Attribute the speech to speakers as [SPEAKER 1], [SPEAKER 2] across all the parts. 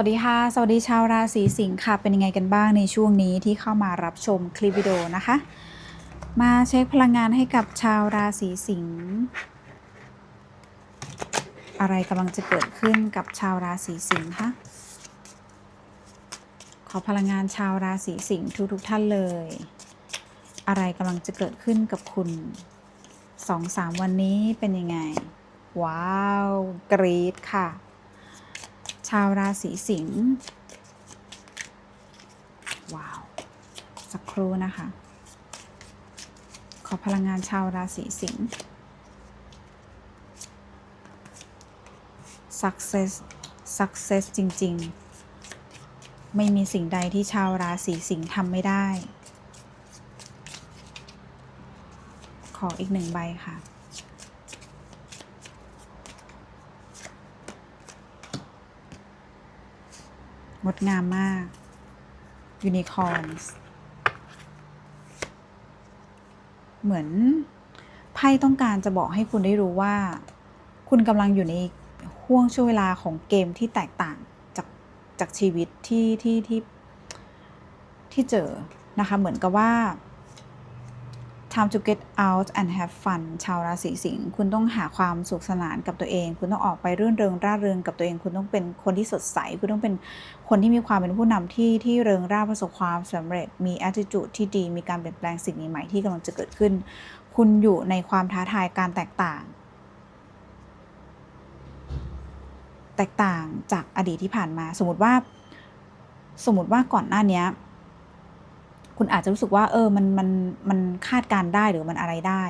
[SPEAKER 1] วัสดีค่ะ สวัสดีชาวราศีสิงค์ค่ะ เป็นยังไงกันบ้างในช่วงนี้ที่เข้ามารับชมคลิปวิดีโอนะคะ มาเช็คพลังงานให้กับชาวราศีสิงค์อะไรกำลังจะเกิดขึ้นกับชาวราศีสิงค์คะขอพลังงานชาวราศีสิงค์ทุกๆท่านเลย อะไรกำลังจะเกิดขึ้นกับคุณสองสามวันนี้เป็นยังไง ว้าว กรี๊ดค่ะ ชาวราศีสิงห์ว้าว สักครู่นะคะ ขอพลังงานชาวราศีสิงห์ success success จริง ๆ ไม่มีสิ่งใดที่ชาวราศีสิงห์ทำไม่ได้ ขออีกหนึ่งใบค่ะ งดงามมากยูนิคอร์นเหมือนไพ่ต้องการจะบอกให้คุณได้รู้ว่า คุณกำลังอยู่ในห่วงช่วงเวลาของเกมที่แตกต่างจากจากชีวิตที่ที่ที่ที่เจอนะคะ เหมือนกับว่า time to get out and have fun ชาวราศีสิงห์คุณต้องหาความสุขสนานกับตัวเอง คุณต้องออกไปรื่นเริงร่าเริงกับตัวเอง คุณต้องเป็นคนที่สดใส คุณต้องเป็นคนที่มีความเป็นผู้นำที่ที่เริงร่าประสบความสำเร็จ มี attitude ที่ดี มีการเปลี่ยนแปลงสิ่งใหม่ที่กำลังจะเกิดขึ้น คุณอยู่ในความท้าทายการแตกต่าง แตกต่างจากอดีตที่ผ่านมา สมมติว่า สมมติว่าก่อนหน้านี้ คุณอาจจะรู้สึกว่าเออมันมันมันคาดการได้หรือมันอะไรได้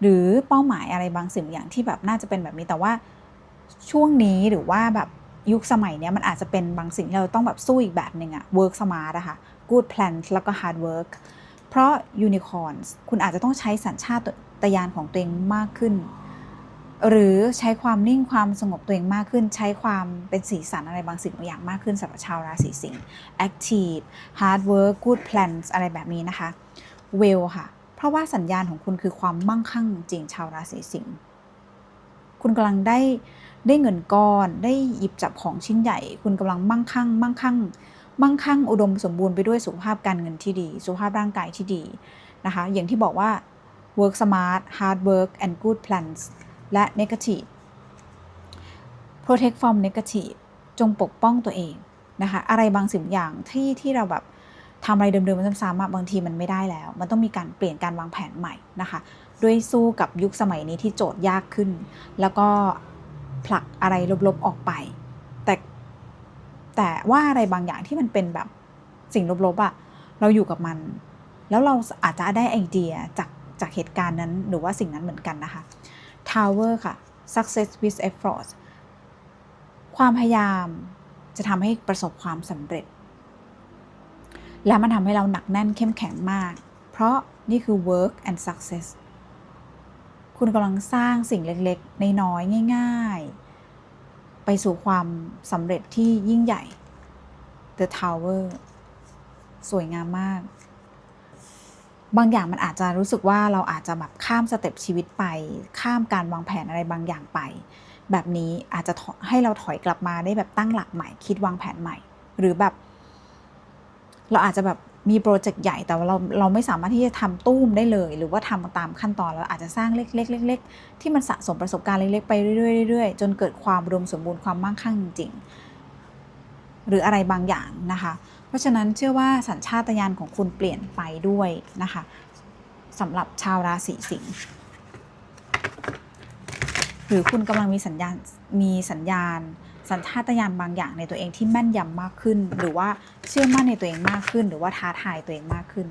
[SPEAKER 1] หรือเป้าหมายอะไรบางสิ่งอย่างที่แบบน่าจะเป็นแบบนี้แต่ว่าช่วงนี้หรือว่าแบบยุคสมัยเนี้ยมันอาจจะเป็นบางสิ่งที่เราต้องแบบสู้อีกแบบหนึ่งอะ work smart อะค่ะ good plans แล้วก็ hard work เพราะ unicorns คุณอาจจะต้องใช้สัญชาตญาณของตัวเองมากขึ้น หรือใช้ความนิ่งความสงบตัวเองมากขึ้น ใช้ความเป็นสีสันอะไรบางสิ่งบางอย่างมากขึ้นสำหรับชาวราศีสิงห์ active hard work good plans อะไรแบบนี้นะคะ well ค่ะ เพราะว่าสัญญาณของคุณคือความมั่งคั่งจริงชาวราศีสิงห์คุณกำลังได้ได้เงินก้อนได้หยิบจับของชิ้นใหญ่ คุณกำลังมั่งคั่ง มั่งคั่ง มั่งคั่งอุดมสมบูรณ์ไปด้วยสุขภาพการเงินที่ดี สุขภาพร่างกายที่ดีนะคะ อย่างที่บอกว่า work smart hard work and good plans และ negative protect from negative จงปกป้องตัวเองนะคะ อะไรบางสิ่งอย่างที่ที่เราแบบทำอะไรเดิมๆมันซ้ำๆบางทีมันไม่ได้แล้ว มันต้องมีการเปลี่ยนการวางแผนใหม่นะคะ ด้วยสู้กับยุคสมัยนี้ที่โจทย์ยากขึ้น แล้วก็ผลักอะไรลบๆออกไป แต่แต่ว่าอะไรบางอย่างที่มันเป็นแบบสิ่งลบๆอะเราอยู่กับมัน แล้วเราอาจจะได้ไอเดียจากจากเหตุการณ์นั้นหรือว่าสิ่งนั้นเหมือนกันนะคะ Tower ค่ะ success with effort ความพยายามจะทำให้ประสบความสำเร็จ และมันทำให้เราหนักแน่นเข้มแข็งมาก เพราะนี่คือ work and success คุณกำลังสร้างสิ่งเล็กๆ ในน้อยง่าย ๆ ไปสู่ความสำเร็จที่ยิ่งใหญ่ The Tower สวยงามมาก บางอย่างมันอาจจะรู้สึกว่าเราอาจจะแบบข้ามสเต็ปชีวิตไป ข้ามการวางแผนอะไรบางอย่างไป แบบนี้อาจจะให้เราถอยกลับมาได้แบบตั้งหลักใหม่ คิดวางแผนใหม่ หรือแบบ เราอาจจะแบบมีโปรเจกต์ใหญ่แต่ว่าเราเราไม่สามารถที่จะทำตู้มได้เลย หรือว่าทำตามขั้นตอนเราอาจจะสร้างเล็กๆเล็กๆที่มันสะสมประสบการณ์เล็กๆไปเรื่อยๆเรื่อยๆจนเกิดความรวมสมบูรณ์ความมั่งคั่งจริงๆหรืออะไรบางอย่างนะคะ ราะฉะนั้นเชื่อว่าสัญชาตญาณของคุณเปลี่ยนไปด้วยนะคะสำหรับชาวราศีสิงห์หรือคุณกำลังมีสัญญาณมีสัญญาณ สัญชาตญาณบางอย่างในตัวเองที่แม่นยำมากขึ้น หรือว่าเชื่อมั่นในตัวเองมากขึ้น หรือว่าท้าทายตัวเองมากขึ้น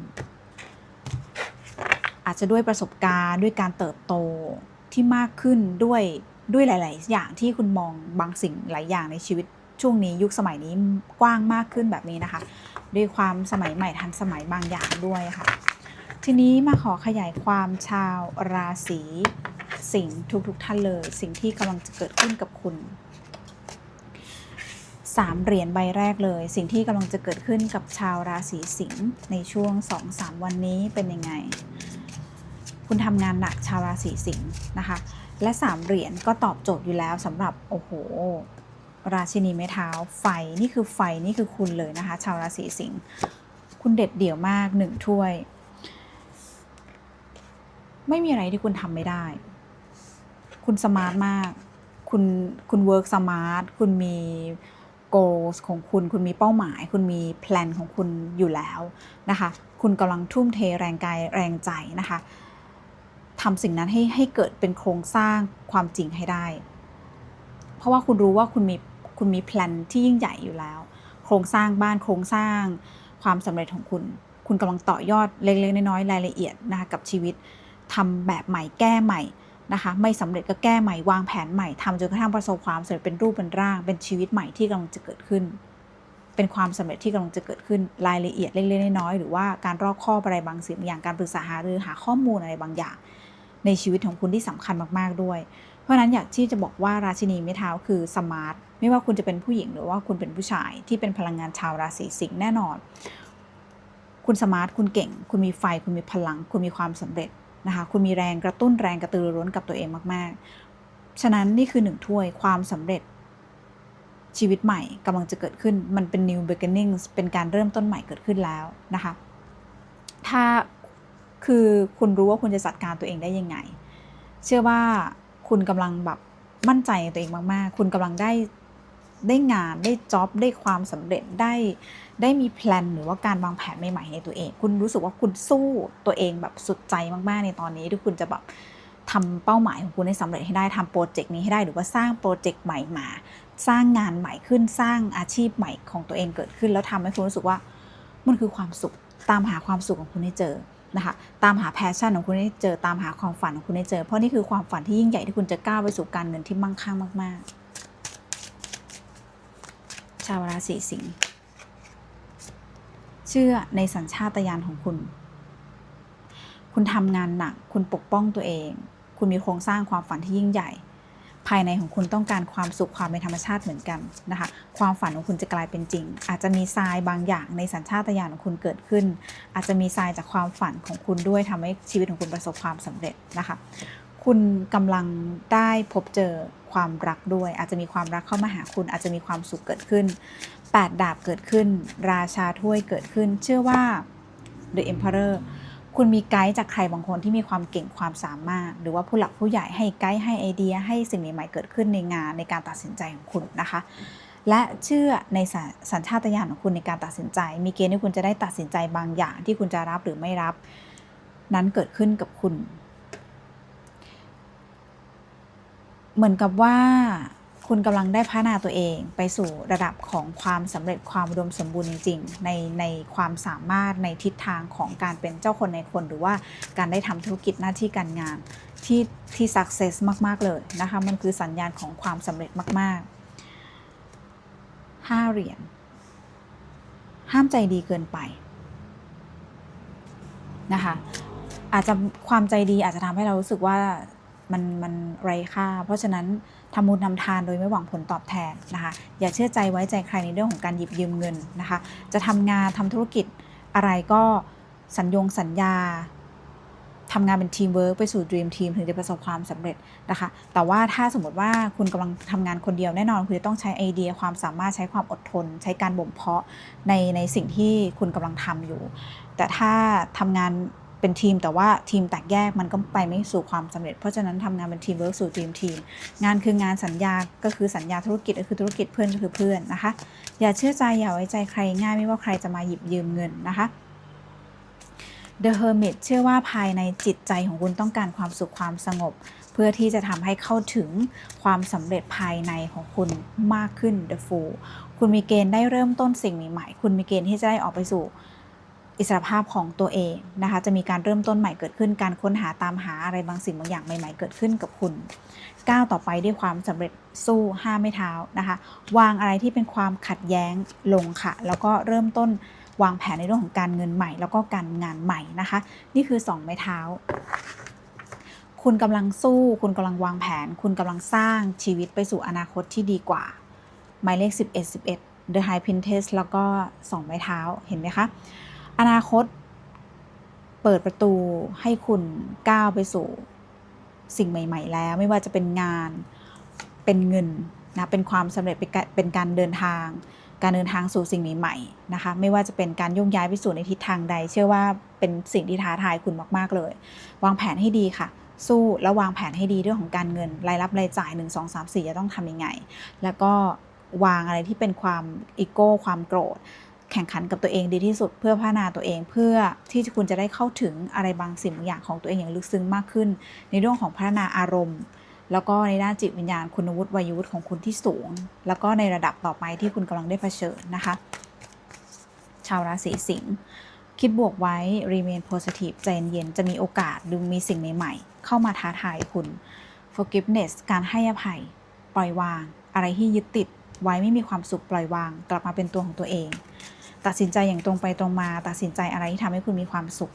[SPEAKER 1] อาจจะด้วยประสบการณ์ด้วยการเติบโตที่มากขึ้นด้วยด้วยหลาย ๆ อย่างที่คุณมองบางสิ่งหลายอย่างในชีวิต ช่วงนี้ยุคสมัยนี้กว้างมากขึ้นแบบนี้นะคะ ด้วยความสมัยใหม่ทันสมัยบางอย่างด้วยค่ะ ทีนี้มาขอขยายความชาวราศีสิงห์ทุกๆท่านเลย สิ่งที่กำลังจะเกิดขึ้นกับคุณสามเหรียญใบแรกเลย สิ่งที่กำลังจะเกิดขึ้นกับชาวราศีสิงห์ในช่วง 2-3 วันนี้เป็นยังไง คุณทำงานหนักชาวราศีสิงห์นะคะ และสามเหรียญก็ตอบโจทย์อยู่แล้วสำหรับ โอ้โห ราชินีไม้เท้าไฟนี่คือไฟนี่คือคุณเลยนะคะ ชาวราศีสิงห์คุณเด็ดเดี่ยวมากหนึ่งถ้วย ไม่มีอะไรที่คุณทำไม่ได้ คุณสมาร์ทมาก คุณคุณเวิร์กสมาร์ทคุณมี goals ของคุณคุณมีเป้าหมาย คุณมีแพลนของคุณอยู่แล้วนะคะ คุณกำลังทุ่มเทแรงกายแรงใจนะคะทำสิ่งนั้นให้ให้เกิดเป็นโครงสร้างความจริงให้ได้ เพราะว่าคุณรู้ว่าคุณมี คุณมีแพลนที่ยิ่งใหญ่อยู่แล้ว โครงสร้างบ้านโครงสร้างความสำเร็จของคุณ คุณกำลังต่อยอดเล็กๆน้อยๆรายละเอียดนะคะกับชีวิตทำแบบใหม่แก้ใหม่นะคะไม่สำเร็จก็แก้ใหม่วางแผนใหม่ทำจนกระทั่งประสบความสำเร็จเป็นรูปเป็นร่าง เป็นชีวิตใหม่ที่กำลังจะเกิดขึ้น เป็นความสำเร็จที่กำลังจะเกิดขึ้นรายละเอียดเล็กๆน้อยๆหรือว่าการรอบคอบอะไรบางสิ่งอย่างการปรึกษาหารือหาข้อมูลอะไรบางอย่าง ในชีวิตของคุณที่สำคัญมากๆด้วย เพราะฉะนั้นอยากที่จะบอกว่าราชินีไม้เท้าคือสมาร์ท ไม่ว่าคุณจะเป็นผู้หญิงหรือว่าคุณเป็นผู้ชายที่เป็นพลังงานชาวราศีสิงห์แน่นอน คุณสมาร์ทคุณเก่ง คุณมีไฟ คุณมีพลัง คุณมีความสำเร็จนะคะคุณมีแรงกระตุ้นแรงกระตือรือร้นกับตัวเองมาก ๆ ฉะนั้นนี่คือหนึ่งถ้วยความสำเร็จชีวิตใหม่กำลังจะเกิดขึ้นมันเป็น new beginning เป็นการเริ่มต้นใหม่เกิดขึ้นแล้วนะคะ ถ้าคือคุณรู้ว่าคุณจะจัดการตัวเองได้ยังไง เชื่อว่าคุณกำลังแบบมั่นใจในตัวเองมาก ๆ คุณกำลังได้ ได้งานได้จ็อบได้ความสำเร็จได้ได้มีแพลนหรือว่าการวางแผนใหม่ๆในตัวเอง คุณรู้สึกว่าคุณสู้ตัวเองแบบสุดใจมากๆในตอนนี้ที่คุณจะแบบทำเป้าหมายของคุณให้สำเร็จให้ได้ทำโปรเจกต์นี้ให้ได้หรือว่าสร้างโปรเจกต์ใหม่มา สร้างงานใหม่ขึ้นสร้างอาชีพใหม่ของตัวเองเกิดขึ้น แล้วทำให้คุณรู้สึกว่ามันคือความสุขตามหาความสุขของคุณให้เจอนะคะตามหาแพชชั่นของคุณให้เจอตามหาความฝันของคุณให้เจอ เพราะนี่คือความฝันที่ยิ่งใหญ่ที่คุณจะก้าวไปสู่การเงินที่มั่งคั่งมาก ๆ ชาวราศีสิงห์เชื่อในสัญชาตญาณของคุณ คุณทำงานหนัก คุณปกป้องตัวเอง คุณมีโครงสร้างความฝันที่ยิ่งใหญ่ ภายในของคุณต้องการความสุขความเป็นธรรมชาติเหมือนกันนะคะ ความฝันของคุณจะกลายเป็นจริง อาจจะมีทรายบางอย่างในสัญชาตญาณของคุณเกิดขึ้น อาจจะมีทรายจากความฝันของคุณด้วยทำให้ชีวิตของคุณประสบความสำเร็จนะคะ คุณกำลังได้พบเจอความรักด้วย อาจจะมีความรักเข้ามาหาคุณอาจจะมีความสุขเกิดขึ้นแปดดาบเกิดขึ้น ราชาถ้วยเกิดขึ้น เชื่อว่า The Emperor คุณมีไกด์จากใครบางคนที่มีความเก่งความสามารถ หรือว่าผู้หลักผู้ใหญ่ให้ไกด์ให้ไอเดีย ให้สิ่งใหม่ๆเกิดขึ้นในงานในการตัดสินใจของคุณนะคะ และเชื่อในสสัญชาตญาณของคุณในการตัดสินใจ มีเกณฑ์ที่คุณจะได้ตัดสินใจบางอย่างที่คุณจะรับหรือไม่รับ นั้นเกิดขึ้นกับคุณ เหมือนกับว่าคุณกำลังได้พัฒนาตัวเองไปสู่ระดับของความสำเร็จความอุดมสมบูรณ์จริงๆในในความสามารถในทิศทางของการเป็นเจ้าคนในคน หรือว่าการได้ทำธุรกิจหน้าที่การงานที่ที่สักเซสมากๆเลยนะคะมันคือสัญญาณของความสำเร็จมากๆห้าเหรียญห้ามใจดีเกินไปนะคะอาจจะความใจดีอาจจะทำให้เรารู้สึกว่า มันมันไร้ค่า เพราะฉะนั้นทำบุญทำทานโดยไม่หวังผลตอบแทนนะคะ อย่าเชื่อใจไว้ใจใครในเรื่องของการหยิบยืมเงินนะคะ จะทำงานทำธุรกิจอะไรก็สัญญงสัญญาทำงานเป็นทีมเวิร์กไปสู่ Dream Team ถึงจะประสบความสำเร็จนะคะ แต่ว่าถ้าสมมติว่าคุณกำลังทำงานคนเดียวแน่นอน คุณจะต้องใช้ไอเดียความสามารถใช้ความอดทน ใช้การบ่มเพาะในในสิ่งที่คุณกำลังทำอยู่ แต่ถ้าทำงาน เป็นทีมแต่ว่าทีมแตกแยกมันก็ไปไม่สู่ความสำเร็จ เพราะฉะนั้นทำงานเป็นทีมเวิร์กสู่ทีมทีม งานคืองานสัญญาก็คือสัญญาธุรกิจก็คือธุรกิจเพื่อนก็คือเพื่อนนะคะ อย่าเชื่อใจอย่าไว้ใจใครง่ายไม่ว่าใครจะมาหยิบยืมเงินนะคะ The Hermit เชื่อว่าภายในจิตใจของคุณต้องการความสุขความสงบ เพื่อที่จะทำให้เข้าถึงความสำเร็จภายในของคุณมากขึ้น The Fool คุณมีเกณฑ์ได้เริ่มต้นสิ่งใหม่ๆคุณมีเกณฑ์ที่จะได้ออกไปสู่ อิสรภาพของตัวเองนะคะจะมีการเริ่มต้นใหม่เกิดขึ้น การค้นหาตามหาอะไรบางสิ่งบางอย่างใหม่ ๆ เกิดขึ้นกับคุณก้าวต่อไปด้วยความสำเร็จสู้ห้าไม่เท้านะคะวางอะไรที่เป็นความขัดแย้งลงค่ะ แล้วก็เริ่มต้นวางแผนในเรื่องของการเงินใหม่ แล้วก็การงานใหม่นะคะ นี่คือสองไม้เท้า คุณกำลังสู้ คุณกำลังวางแผน คุณกำลังสร้างชีวิตไปสู่อนาคตที่ดีกว่า หมายเลข 11 11 The High Princess แล้วก็สองไม้เท้าเห็นไหมคะ อนาคต เปิดประตูให้คุณก้าวไปสู่สิ่งใหม่ ๆ แล้ว ไม่ว่าจะเป็นงานเป็นเงินนะเป็นความสำเร็จเป็นการเป็นการเดินทาง การเดินทางสู่สิ่งใหม่ๆนะคะไม่ว่าจะเป็นการโยกย้ายไปสู่ในทิศทางใด เชื่อว่าเป็นสิ่งที่ท้าทายคุณมาก ๆเลย วางแผนให้ดีค่ะ สู้แล้ววางแผนให้ดีเรื่องของการเงิน รายรับรายจ่าย 1 2 3 4 จะต้องทำยังไง แล้วก็วางอะไรที่เป็นความอีโก้ความโกรธ แข่งขันกับตัวเองดีที่สุด เพื่อพัฒนาตัวเองเพื่อที่คุณจะได้เข้าถึงอะไรบางสิ่งบางอย่างของตัวเองอย่างลึกซึ้งมากขึ้น ในเรื่องของพัฒนาอารมณ์ แล้วก็ในด้านจิตวิญญาณคุณวุฒิวัยวุฒิของคุณที่สูง แล้วก็ในระดับต่อไปที่คุณกำลังได้เผชิญนะคะ ชาวราศีสิงห์คิดบวกไว้ remain positive ใจเย็นจะมีโอกาสหรือมีสิ่งใหม่ๆ เข้ามาท้าทายคุณ forgiveness การให้อภัย ปล่อยวาง อะไรที่ยึดติดไว้ไม่มีความสุขปล่อยวาง กลับมาเป็นตัวของตัวเอง ตัดสินใจอย่างตรงไปตรงมา ตัดสินใจอะไรที่ทำให้คุณมีความสุข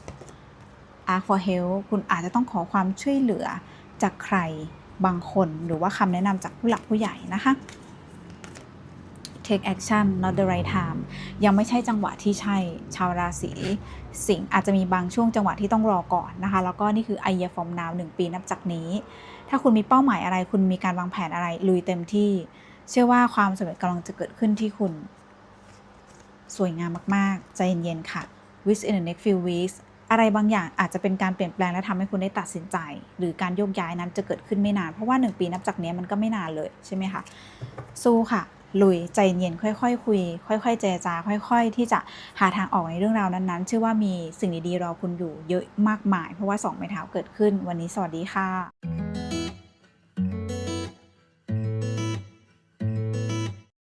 [SPEAKER 1] ask for help คุณอาจจะต้องขอความช่วยเหลือจากใครบางคน หรือว่าคำแนะนำจากผู้หลักผู้ใหญ่นะคะ take action not the right time ยังไม่ใช่จังหวะที่ใช่ชาวราศีสิงห์อาจจะมีบางช่วงจังหวะที่ต้องรอก่อนนะคะ แล้วก็นี่คือ i year from now 1 ปีนับจากนี้ ถ้าคุณมีเป้าหมายอะไร คุณมีการวางแผนอะไรลุยเต็มที่ เชื่อว่าความสำเร็จกำลังจะเกิดขึ้นที่คุณ สวยงามมากๆ ใจเย็นๆ ค่ะ within the next few weeks อะไรบางอย่างอาจจะเป็นการเปลี่ยนแปลงและทำให้คุณได้ตัดสินใจ หรือการโยกย้ายนั้นจะเกิดขึ้นไม่นาน เพราะว่า 1 ปีนับจากนี้มันก็ไม่นานเลยใช่ไหมคะ สู้ค่ะ ลุยใจเย็นค่อยๆคคุย ค่อย ๆ เจรจา ค่อย ๆ ที่จะหาทางออกในเรื่องราวนั้นๆ เชื่อว่ามีสิ่งดีๆรอคุณอยู่เยอะมากมาย เพราะว่าสองไม้เท้าเกิดขึ้น วันนี้สวัสดีค่ะ